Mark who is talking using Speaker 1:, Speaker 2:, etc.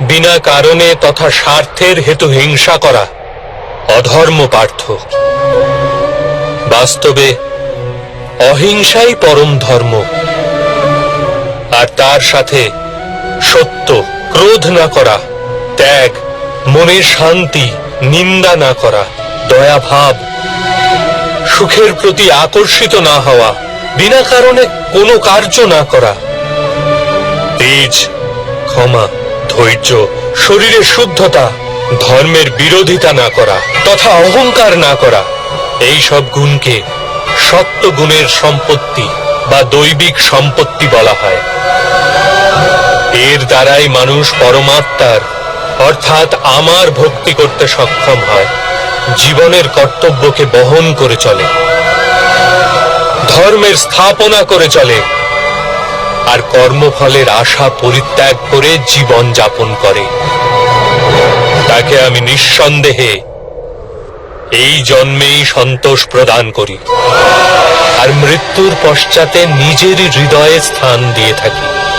Speaker 1: বিনা কারণে তথা স্বার্থের হেতু হিংসা করা অধর্ম পার্থ। বাস্তবে অহিংসাই পরম ধর্ম। আর তার সাথে সত্য ক্রোধ না করা, ত্যাগ মনের শান্তি, নিন্দা না করা, দয়া ভাব, সুখের প্রতি আকর্ষিত না হওয়া, বিনা কারণে কোনো কার্য না করা, তেজ, ক্ষমা ধৈর্য, শরীরের শুদ্ধতা, ধর্মের বিরোধিতা না করা, তথা অহংকার না করা, এই সব গুণকে সত্য গুণের সম্পত্তি বা দৈবিক সম্পত্তি বলা হয়। এর দ্বারাই মানুষ পরমাত্মার, অর্থাৎ আমার ভক্তি করতে সক্ষম হয়, জীবনের কর্তব্যকে বহন করে চলে, ধর্মের স্থাপনা করে চলে আর কর্মফলের আশা পরিত্যাগ করে জীবন যাপন করে। তাকে আমি নিঃসন্দেহে এই জন্মেই সন্তোষ প্রদান করি আর মৃত্যুর পশ্চাতে নিজের হৃদয়ে স্থান দিয়ে থাকি।